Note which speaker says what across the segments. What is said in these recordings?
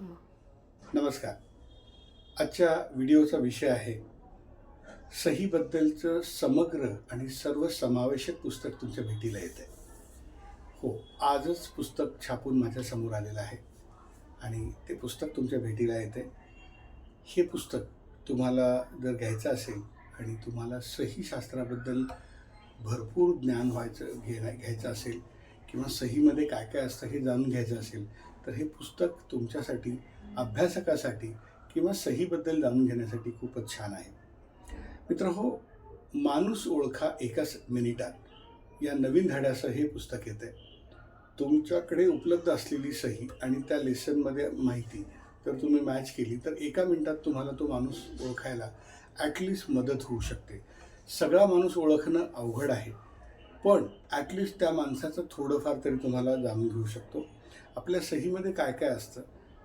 Speaker 1: नमस्कार. आजच्या व्हिडिओचा विषय आहे सहीबद्दलचं समग्र आणि सर्वसमावेशक पुस्तक तुमच्या भेटीला येतं आहे हो आजच पुस्तक छापून माझ्यासमोर आलेलं आहे आणि ते पुस्तक तुमच्या भेटीला येते हे पुस्तक तुम्हाला जर घ्यायचं असेल आणि तुम्हाला सही शास्त्राबद्दल भरपूर ज्ञान व्हायचं घे घ्यायचं असेल किंवा सहीमध्ये काय काय असतं हे जाणून घ्यायचं असेल तर हे पुस्तक तुमच्यासाठी अभ्यासकासाठी किंवा सहीबद्दल जाणून घेण्यासाठी खूपच छान आहे. मित्र हो माणूस ओळखा एकाच मिनिटात. या नवीन धड्यासह हे पुस्तक येते तुमच्याकडे उपलब्ध असलेली सही आणि त्या लेसनमध्ये माहिती जर तुम्ही मॅच केली तर एका मिनिटात तुम्हाला तो माणूस ओळखायला ॲटलिस्ट मदत होऊ शकते. सगळा माणूस ओळखणं अवघड आहे. पण ॲटलिस्ट त्या माणसाचं थोडंफार तरी तुम्हाला जाणून घेऊ शकतो. आपल्या सहीमध्ये काय काय असतं?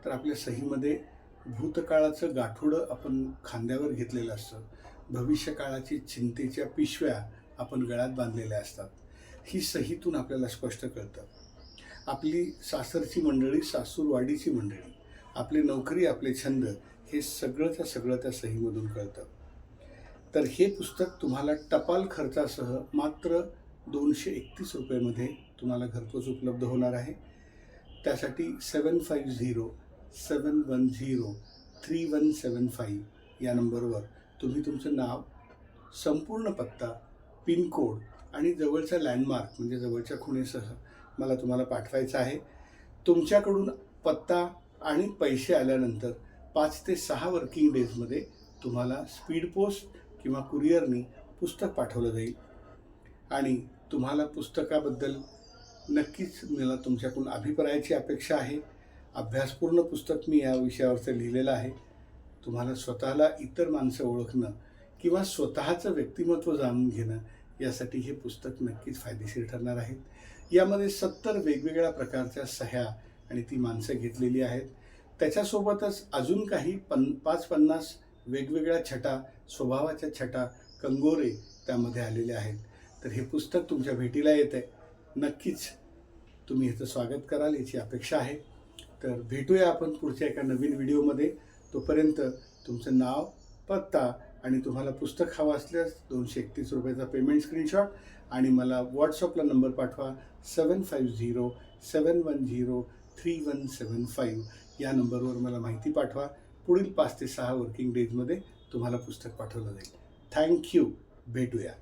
Speaker 1: तर आपल्या सहीमध्ये भूतकाळाचं गाठोडं आपण खांद्यावर घेतलेलं असतं. भविष्यकाळाची चिंतेच्या पिशव्या आपण गळ्यात बांधलेल्या असतात. ही सहीतून आपल्याला स्पष्ट कळतं. आपली सासरची मंडळी सासूरवाडीची मंडळी आपली नोकरी आपले छंद हे सगळंच्या सगळं त्या सहीमधून कळतं. तर हे पुस्तक तुम्हाला टपाल खर्चासह मात्र दोनशे एकतीस रुपयेमध्ये तुम्हाला घरपोच उपलब्ध होणार आहे. त्यासाठी seven five zero seven one zero three one seven five या नंबरवर तुम्ही तुमचं नाव संपूर्ण पत्ता पिनकोड आणि जवळचा लँडमार्क म्हणजे जवळच्या खुणेसह मला तुम्हाला पाठवायचं आहे. तुमच्याकडून पत्ता आणि पैसे आल्यानंतर पाच ते सहा वर्किंग डेजमध्ये तुम्हाला स्पीड पोस्ट किंवा कुरिअरनी पुस्तक पाठवलं जाईल. आणि तुम्हाला पुस्तकाबद्दल नक्कीच मला तुमच्याकडून अभिप्रायाची अपेक्षा आहे. अभ्यासपूर्ण पुस्तक मी या विषयावरचं लिहिलेलं आहे. तुम्हाला स्वतःला इतर माणसं ओळखणं किंवा स्वतःचं व्यक्तिमत्व जाणून घेणं यासाठी हे पुस्तक नक्कीच फायदेशीर ठरणार आहे. यामध्ये सत्तर वेगवेगळ्या प्रकारच्या सह्या आणि ती माणसं घेतलेली आहेत. त्याच्यासोबतच अजून काही पन पाच पन्नास वेगवेगळ्या छटा स्वभावाच्या छटा कंगोरे त्यामध्ये आलेले आहेत. तर हे पुस्तक तुमच्या भेटीला येत आहे नक्कीच तुम्ही ह्याचं स्वागत कराल याची अपेक्षा आहे. तर भेटूया आपण पुढच्या एका नवीन व्हिडिओमध्ये. तोपर्यंत तुमचं नाव पत्ता आणि तुम्हाला पुस्तक हवं असल्यास दोनशे एकतीस रुपयाचा पेमेंट स्क्रीनशॉट आणि मला व्हॉट्सअपला नंबर पाठवा seven five zero seven one zero three one seven five या नंबरवर मला माहिती पाठवा. पुढील पाच ते सहा वर्किंग डेजमध्ये तुम्हाला पुस्तक पाठवलं जाईल. थँक्यू भेटूया.